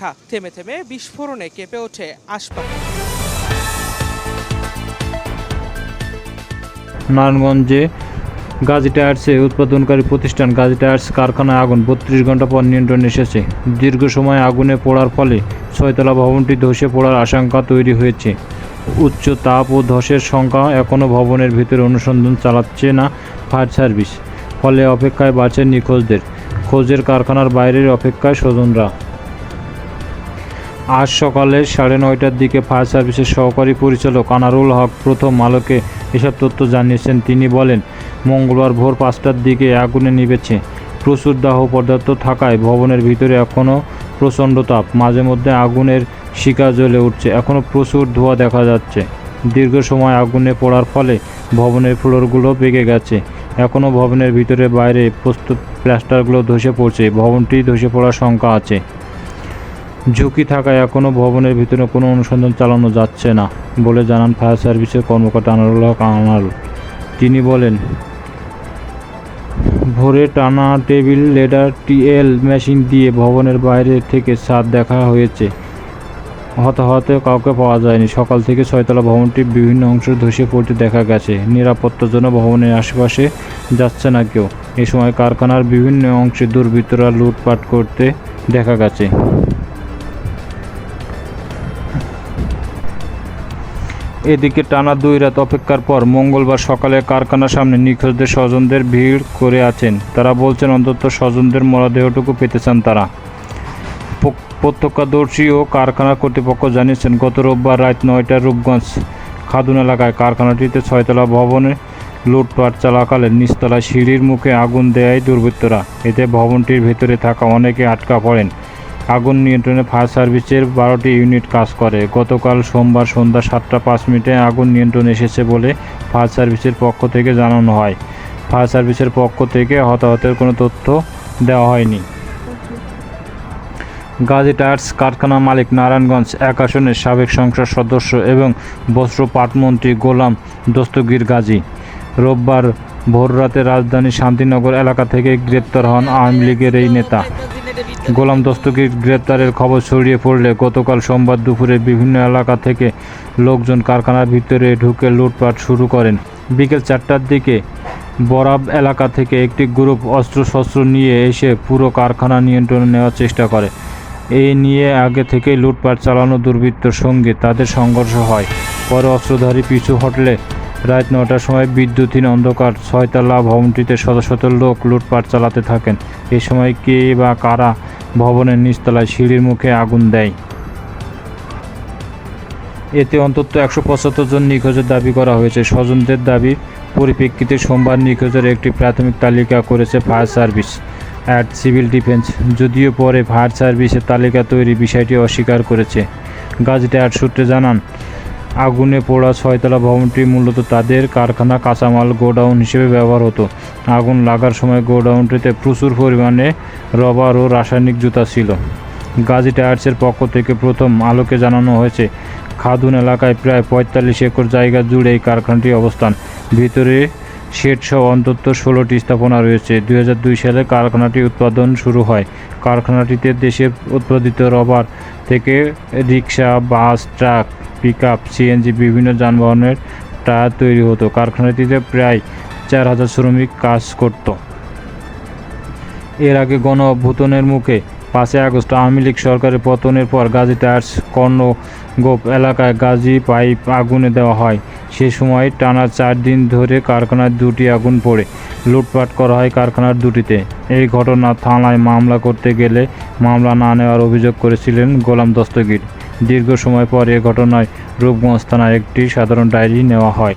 খা থেমে থেমে বিস্ফোরণে কেঁপে ওঠে আশপাশ নারায়ণগঞ্জে গাজী টায়ার্সে উৎপাদনকারী প্রতিষ্ঠান গাজী টায়ার্স কারখানায় আগুন বত্রিশ ঘণ্টা পর নিয়ন্ত্রণে এসেছে। দীর্ঘ সময় আগুনে পড়ার ফলে ছয়তলা ভবনটি ধসে পড়ার আশঙ্কা তৈরি হয়েছে। উচ্চ তাপ ও ধসের সংখ্যা এখনও ভবনের ভিতরে অনুসন্ধান চালাচ্ছে না ফায়ার সার্ভিস, ফলে অপেক্ষায় বাড়ছে নিখোঁজদের। খোঁজের কারখানার বাইরের অপেক্ষায় স্বজনরা আজ সকালে সাড়ে নয়টার দিকে ফায়ার সার্ভিসের সহকারী পরিচালক আনারুল হক প্রথম আলোকে এসব তথ্য জানিয়েছেন। তিনি বলেন, মঙ্গলবার ভোর পাঁচটার দিকে আগুনে নিভেছে। প্রচুর দাহ পদার্থ থাকায় ভবনের ভিতরে এখনও প্রচণ্ড তাপ। মাঝে মধ্যে আগুনের শিকা জ্বলে উঠছে। এখনও প্রচুর ধোঁয়া দেখা যাচ্ছে। দীর্ঘ সময় আগুনে পড়ার ফলে ভবনের ফ্লোরগুলো বেগে গেছে। এখনও ভবনের ভিতরে বাইরে প্রস্তুত প্লাস্টারগুলো ধসে পড়ছে। ভবনটি ধসে পড়ার শঙ্কা আছে। ঝুঁকি থাকায় এখনও ভবনের ভিতরে কোনো অনুসন্ধান চালানো যাচ্ছে না বলে জানান ফায়ার সার্ভিসের কর্মকর্তা আনারুল হক আনারুল তিনি বলেন, ভোরে টানা টেবিল, লেডার, টিএল মেশিন দিয়ে ভবনের বাইরে থেকে ছাদ দেখা হয়েছে। হতাহতে কাউকে পাওয়া যায়নি। সকাল থেকে ছয়তলা ভবনটির বিভিন্ন অংশ ধসে পড়তে দেখা গেছে। নিরাপত্তার জন্য ভবনের আশেপাশে যাচ্ছে না কেউ। এ সময় কারখানার বিভিন্ন অংশে দুর্বৃত্তরা লুটপাট করতে দেখা গেছে। এদিকে টানা দুই রাত অপেক্ষার পর মঙ্গলবার সকালে কারখানার সামনে নিখোঁজদের স্বজনদের ভিড় করে আছেন। তারা বলছেন অন্তত স্বজনদের মরদেহটুকু পেতে চান তারা। প্রত্যক্ষদর্শী ও কারখানা কর্তৃপক্ষ জানিয়েছেন, গত রোববার রাত নয়টায় রূপগঞ্জ খাদুন এলাকায় কারখানাটিতে ছয়তলা ভবনে লুটপাট চলাকালে নিচতলা সিঁড়ির মুখে আগুন দেয় দুর্বৃত্তরা। এতে ভবনটির ভেতরে থাকা অনেকে আটকা পড়েন। আগুন নিয়ন্ত্রণে ফায়ার সার্ভিসের বারোটি ইউনিট কাজ করে। গতকাল সোমবার সন্ধ্যা সাতটা পাঁচ মিনিটে আগুন নিয়ন্ত্রণে এসেছে বলে ফায়ার সার্ভিসের পক্ষ থেকে জানানো হয়। ফায়ার সার্ভিসের পক্ষ থেকে হতাহতের কোনো তথ্য দেওয়া হয়নি। গাজী টায়ার্স কারখানা মালিক নারায়ণগঞ্জ এক আসনের সাবেক সংসদ সদস্য এবং বস্ত্র পাটমন্ত্রী গোলাম দস্তগীর গাজী। রোববার ভোররাতে রাজধানী শান্তিনগর এলাকা থেকে গ্রেপ্তার হন আওয়ামী লীগের এই নেতা। গোলাম দস্তগীর গ্রেপ্তারের খবর ছড়িয়ে পড়লে গতকাল সোমবার দুপুরে বিভিন্ন এলাকা থেকে লোকজন কারখানার ভিতরে ঢুকে লুটপাট শুরু করেন। বিকেল চারটার দিকে বরাব এলাকা থেকে একটি গ্রুপ অস্ত্রশস্ত্র নিয়ে এসে পুরো কারখানা নিয়ন্ত্রণে নেওয়ার চেষ্টা করে। এই নিয়ে আগে থেকেই লুটপাট চালানো দুর্বৃত্তর সঙ্গে তাদের সংঘর্ষ হয়। পরে অস্ত্রধারী পিছু হটলে রাত নটার সময় বিদ্যুৎহীন অন্ধকার ছয়তলা ভবনটিতে শত শত লোক লুটপাট চালাতে থাকেন। এ সময় কে বা কারা ভবনের নিচতলায় সিঁড়ির মুখে আগুন দেয়? এতে অন্তত একশো পঁচাত্তর জন নিখোঁজের দাবি করা হয়েছে। স্বজনদের দাবি, পরিপ্রেক্ষিতে সোমবার নিখোঁজের একটি প্রাথমিক তালিকা করেছে fire service at civil defence. যদিও পরে ফায়ার সার্ভিসের তালিকা তৈরি বিষয়টি অস্বীকার করেছে। গাজীটা অ্যাড সূত্রে জানান আগুনে পোড়া ছয়তলা ভবনটি মূলত তাদের কারখানা কাঁচামাল গোডাউন হিসেবে ব্যবহার হতো। আগুন লাগার সময় গোডাউনটিতে প্রচুর পরিমাণে রবার ও রাসায়নিক জুতা ছিল। গাজী টায়ার্সের পক্ষ থেকে প্রথম আলোকে জানানো হয়েছে, খাদুন এলাকায় প্রায় পঁয়তাল্লিশ একর জায়গা জুড়ে এই কারখানাটির অবস্থান। ভিতরে শেড সহ অন্তত ষোলোটি স্থাপনা রয়েছে। দুই হাজার দুই সালে কারখানাটি উৎপাদন শুরু হয়। কারখানাটিতে দেশে উৎপাদিত রবার থেকে rickshaw bus, truck pick up CNG বিভিন্ন যানবাহনের টায়ার তৈরি হতো। কারখানাটিতে প্রায় চার হাজার শ্রমিক কাজ করত। এর আগে গণ অভ্যুত্থানের মুখে পাঁচই আগস্ট আওয়ামী লীগ সরকারের পতনের পর গাজী টায়ার্স কর্ণগোপ এলাকায় গাজী পাইপ আগুনে দেওয়া হয়। সে সময় টানা চার দিন ধরে কারখানার দুটি আগুন পড়ে। লুটপাট করা হয় কারখানার দুটিতে। এই ঘটনা থানায় মামলা করতে গেলে মামলা না নেওয়ার অভিযোগ করেছিলেন গোলাম দস্তগীর। দীর্ঘ সময় পর এ ঘটনায় রূপগঞ্জ থানায় একটি সাধারণ ডায়েরি নেওয়া হয়।